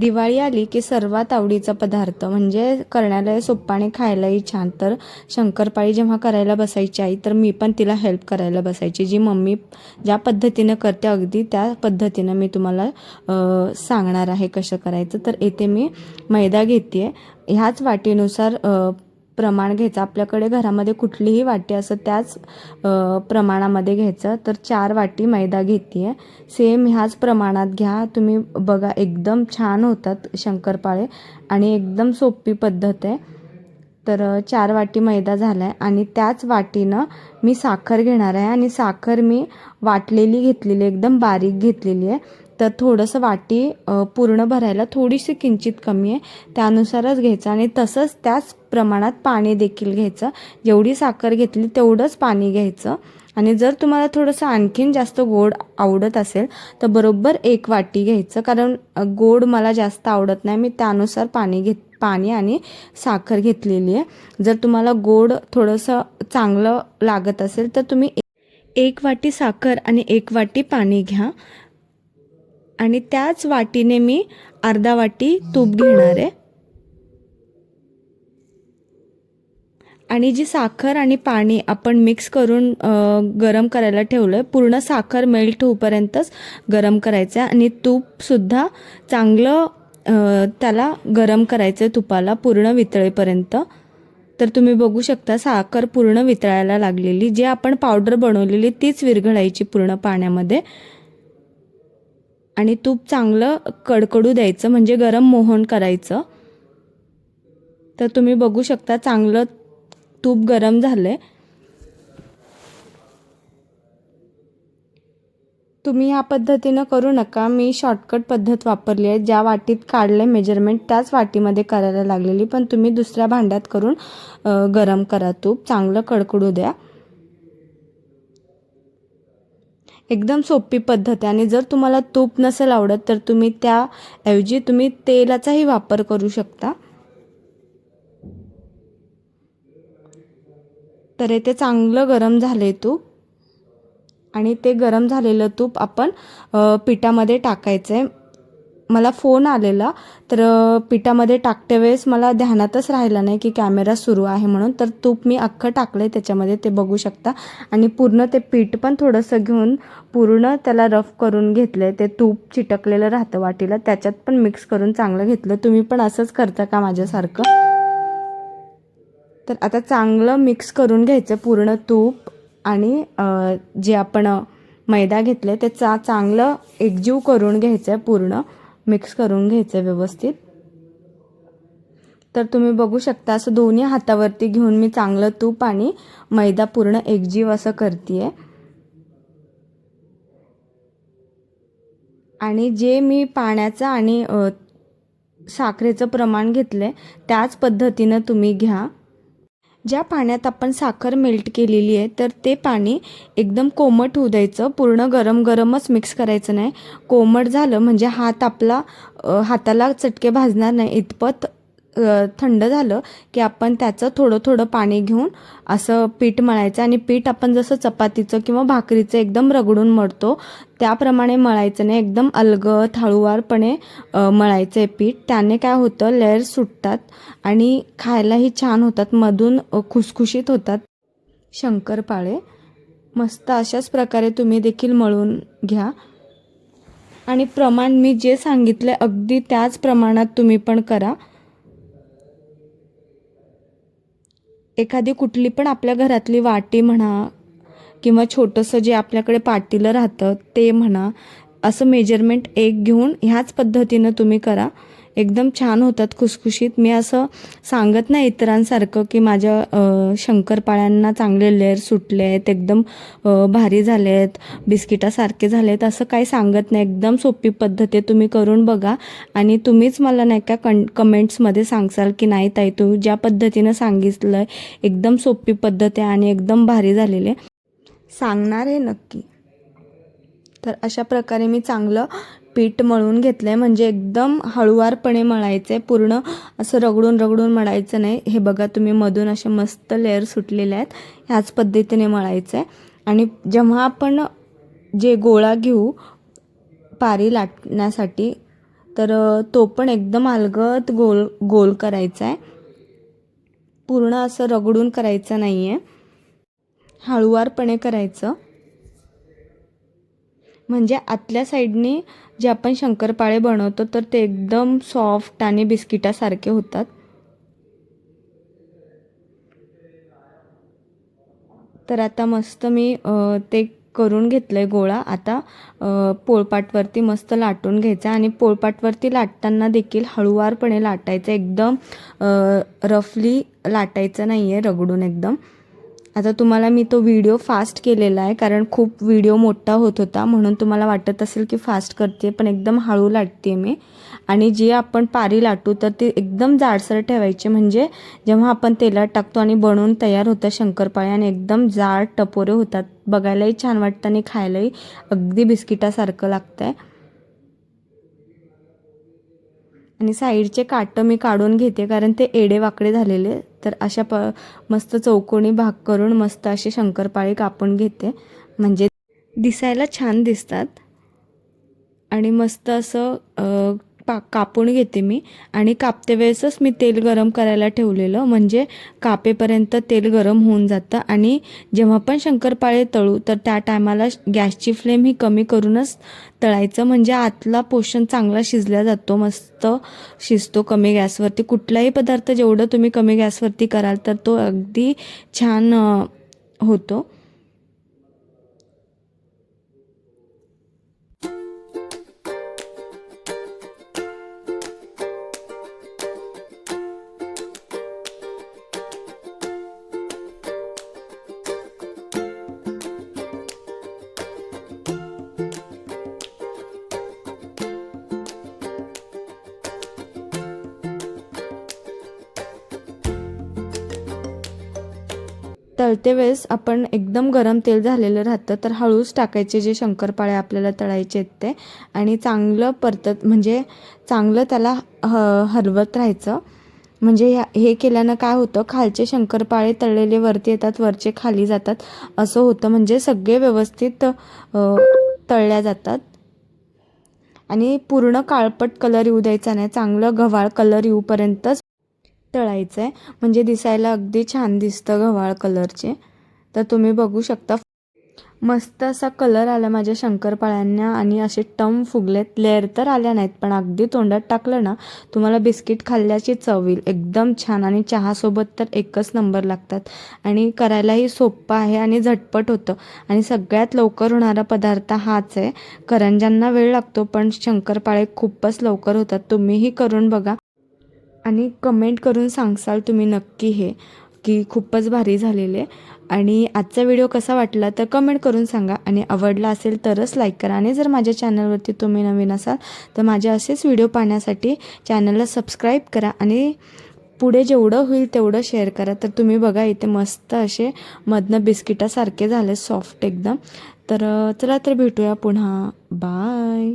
दिवाळी आली की सर्वात आवडीचा पदार्थ म्हणजे करण्याला सोप्पा आणि खायलाही छान. तर शंकरपाळी जेव्हा करायला बसायची आई तर मी पण तिला हेल्प करायला बसायची. जी मम्मी ज्या पद्धतीनं करते अगदी त्या पद्धतीनं मी तुम्हाला सांगणार आहे कसं करायचं. तर येथे मी मैदा घेते ह्याच वाटीनुसार प्रमाण घ्यायचं. आपल्याकडे घरामध्ये कुठलीही वाटी असं त्याच प्रमाणामध्ये घ्यायचं. तर चार वाटी मैदा घेते आहे सेम ह्याच प्रमाणात घ्या. तुम्ही बघा एकदम छान होतात शंकरपाळे आणि एकदम सोपी पद्धत आहे. तर चार वाटी मैदा झाला आहे आणि त्याच वाटीनं मी साखर घेणार आहे आणि साखर मी वाटलेली घेतलेली आहे, एकदम बारीक घेतलेली आहे. तर थोडंसं वाटी पूर्ण भरायला थोडीशी किंचित कमी आहे. त्यानुसारच घ्यायचं आणि तसंच त्याच प्रमाणात पाणी देखील घ्यायचं. जेवढी साखर घेतली तेवढंच पाणी घ्यायचं. आणि जर तुम्हाला थोडंसं आणखीन जास्त गोड आवडत असेल तर बरोबर एक वाटी घ्यायचं. कारण गोड मला जास्त आवडत नाही. मी त्यानुसार पाणी घेत पाणी आणि साखर घेतलेली आहे. जर तुम्हाला गोड थोडंसं चांगलं लागत असेल तर तुम्ही एक वाटी साखर आणि एक वाटी पाणी घ्या. आणि त्याच वाटीने मी अर्धा वाटी तूप घेणार आहे. आणि जी साखर आणि पाणी आपण मिक्स करून गरम करायला ठेवलं आहे पूर्ण साखर मेल्ट होईपर्यंतच गरम करायचं आहे आणि तूपसुद्धा चांगलं त्याला गरम करायचं आहे तुपाला पूर्ण वितळेपर्यंत. तर तुम्ही बघू शकता साखर पूर्ण वितळायला लागलेली जी आपण पावडर बनवलेली तीच विरघळायची पूर्ण पाण्यामध्ये. आणि तूप चांगलं कडकडू द्यायचं म्हणजे गरम मोहन करायचं. तर तुम्ही बघू शकता चांगलं तूप गरम झालं आहे तुम्ही ह्या पद्धतीनं करू नका. मी शॉर्टकट पद्धत वापरली आहे. ज्या वाटीत काढलं आहे मेजरमेंट त्याच वाटीमध्ये करायला लागलेली. पण तुम्ही दुसऱ्या भांड्यात करून गरम करा तूप. चांगलं कडकडू द्या. एकदम सोपी पद्धत आहे. आणि जर तुम्हाला तूप नसेल आवडत तर तुम्ही त्याऐवजी तुम्ही तेलाचाही वापर करू शकता. तर येथे चांगलं गरम झालं आहे तूप. आणि ते गरम झालेलं तूप आपण पिठामध्ये टाकायचं आहे मला फोन आलेला तर पिठामध्ये टाकते वेळेस मला ध्यानातच राहिला नाही की कॅमेरा सुरू आहे म्हणून तर तूप मी अख्खं टाकलं आहे त्याच्यामध्ये ते बघू शकता. आणि पूर्ण ते पीठ पण थोडंसं घेऊन पूर्ण त्याला रफ करून घेतलं आहे ते तूप चिटकलेलं राहतं वाटीला त्याच्यात पण मिक्स करून चांगलं घेतलं. तुम्ही पण असंच करता का माझ्यासारखं? तर आता चांगलं मिक्स करून घ्यायचं पूर्ण तूप आणि जे आपण मैदा घेतलं आहे त्याचा चांगलं एकजीव करून घ्यायचं आहे पूर्ण. मिक्स करून घ्यायचं आहे व्यवस्थित. तर तुम्ही बघू शकता असं दोन्ही हातावरती घेऊन मी चांगलं तूप आणि मैदा पूर्ण एकजीव असं करते आहे आणि जे मी पाण्याचं आणि साखरेचं प्रमाण घेतलं आहे त्याच पद्धतीनं तुम्ही घ्या. ज्या पाण्यात आपण साखर मेल्ट केलेली आहे तर ते पाणी एकदम कोमट होऊ द्यायचं. पूर्ण गरम गरमच मिक्स करायचं नाही. कोमट झालं म्हणजे हात आपला हाताला चटके भाजणार नाही. इतपत थंड झालं की आपण त्याचं थोडं थोडं पाणी घेऊन असं पीठ मळायचं आणि पीठ आपण जसं चपातीचं किंवा भाकरीचं एकदम रगडून मळतो त्याप्रमाणे मळायचं नाही. एकदम अलगद हळूवारपणे मळायचं आहे पीठ. त्याने काय होतं लेअर सुटतात आणि खायलाही छान होतात. मधून खुसखुशीत होतात. शंकरपाळे मस्त अशाच प्रकारे तुम्ही देखील मळून घ्या. आणि प्रमाण मी जे सांगितलं अगदी त्याच प्रमाणात तुम्ही पण करा. एखादी कुठली पण आपल्या घरातली वाटी म्हणा किंवा छोटंसं जे आपल्याकडे पाटीलं राहतं ते म्हणा असं मेजरमेंट एक घेऊन ह्याच पद्धतीनं तुम्ही करा. एकदम छान होतात खुसखुशीत. मी असं सांगत नाही इतरांसारखं की माझ्या शंकरपाळ्यांना चांगले लेअर सुटले आहेत एकदम भारी झाले आहेत बिस्किटासारखे झाले आहेत असं काही सांगत नाही. एकदम सोपी पद्धत आहे. तुम्ही करून बघा. आणि तुम्हीच मला नाही का कं कमेंट्समध्ये सांगसाल की नाही ताई तू ज्या पद्धतीनं सांगितलं आहे एकदम सोपी पद्धत आहे आणि एकदम भारी झालेली आहे. सांगणार आहे नक्की. तर अशा प्रकारे मी चांगलं पीठ मळून घेतलं आहे म्हणजे एकदम हळुवारपणे मळायचं आहे पूर्ण असं रगडून रगडून मळायचं नाही. हे बघा तुम्ही मधून असे मस्त लेअर सुटलेले आहेत. ह्याच पद्धतीने मळायचं आहे आणि जेव्हा आपण जे गोळा घेऊ पारी लाटण्यासाठी तर तो पण एकदम अलगत गोल गोल करायचा आहे पूर्ण असं रगडून करायचं नाही आहे हळुवारपणे करायचं. म्हणजे आतल्या साईडने जे आपण शंकरपाळे बनवतो तर ते एकदम सॉफ्ट आणि बिस्किटासारखे होतात. तर आता मस्त मी ते करून घेतलं आहे गोळा. आता पोळपाटवरती मस्त लाटून घ्यायचा आणि पोळपाटवरती लाटताना देखील हळुवारपणे लाटायचं. एकदम रफली लाटायचं नाही आहे रगडून एकदम. आता तुम्हाला मी तो व्हिडिओ फास्ट केलेला आहे कारण खूप व्हिडिओ मोठा होत होता म्हणून तुम्हाला वाटत असेल की फास्ट करते पण एकदम हळू लाटते मी. आणि जे आपण पारी लाटू तर ते एकदम जाडसर ठेवायचे. म्हणजे जेव्हा आपण तेलात टाकतो आणि बनवून तयार होतं शंकरपाळे आणि एकदम जाड टपोरे होतात. बघायलाही छान वाटतं आणि खायलाही अगदी बिस्किटासारखं लागतं आहे आणि साईडचे काटं मी काढून घेते कारण ते एडे वाकडे झालेले. तर अशा प मस्त चौकोनी भाग करून मस्त असे शंकरपाळी कापून घेते. म्हणजे दिसायला छान दिसतात. आणि मस्त असं पा कापून घेते मी. आणि कापते वेळेसच मी तेल गरम करायला ठेवलेलं. म्हणजे कापेपर्यंत तेल गरम होऊन जातं. आणि जेव्हा पण शंकरपाळे तळू तर त्या टायमाला गॅसची फ्लेम ही कमी करूनच तळायचं. म्हणजे आतला पोषण चांगला शिजला जातो. मस्त शिजतो कमी गॅसवरती. कुठलाही पदार्थ जेवढं तुम्ही कमी गॅसवरती कराल तर तो अगदी छान होतो. तळते वेळेस आपण एकदम गरम तेल झालेलं राहतं तर हळूच टाकायचे जे शंकरपाळे आपल्याला तळायचे आहेत ते. आणि चांगलं परतत म्हणजे चांगलं त्याला ह हलवत राहायचं. म्हणजे ह्या हे केल्यानं काय होतं खालचे शंकरपाळे तळलेले वरती येतात वरचे खाली जातात. असं होतं म्हणजे सगळे व्यवस्थित तळल्या जातात. आणि पूर्ण काळपट कलर येऊ द्यायचा नाही चांगलं गव्हाळ कलर येऊपर्यंतच तळायचं आहे म्हणजे दिसायला अगदी छान दिसतं गव्हाळ कलरचे तर तुम्ही बघू शकता. मस्त असा कलर आला माझ्या शंकरपाळ्यांना आणि असे टम फुगलेत. लेअर तर आल्या नाहीत पण अगदी तोंडात टाकलं ना तुम्हाला बिस्किट खाल्ल्याची चव येईल. एकदम छान आणि चहासोबत तर एकच नंबर लागतात. आणि करायलाही सोपं आहे आणि झटपट होतं. आणि सगळ्यात लवकर होणारा पदार्थ हाच आहे. करंज्यांना वेळ लागतो पण शंकरपाळे खूपच लवकर होतात. तुम्हीही करून बघा. आणि कमेंट करून सांगसाल तुम्ही नक्की हे की खूपच भारी झालेले. आणि आजचा व्हिडिओ कसा वाटला तर कमेंट करून सांगा. आणि आवडला असेल तरच लाईक करा. आणि जर माझ्या चॅनलवरती तुम्ही नवीन असाल तर माझे असेच व्हिडिओ पाहण्यासाठी चॅनलला सबस्क्राईब करा. आणि पुढे जेवढं होईल तेवढं शेअर करा. तर तुम्ही बघा इथे मस्त असे मधनं बिस्किटासारखे झाले सॉफ्ट एकदम. तर चला तर भेटूया पुन्हा. बाय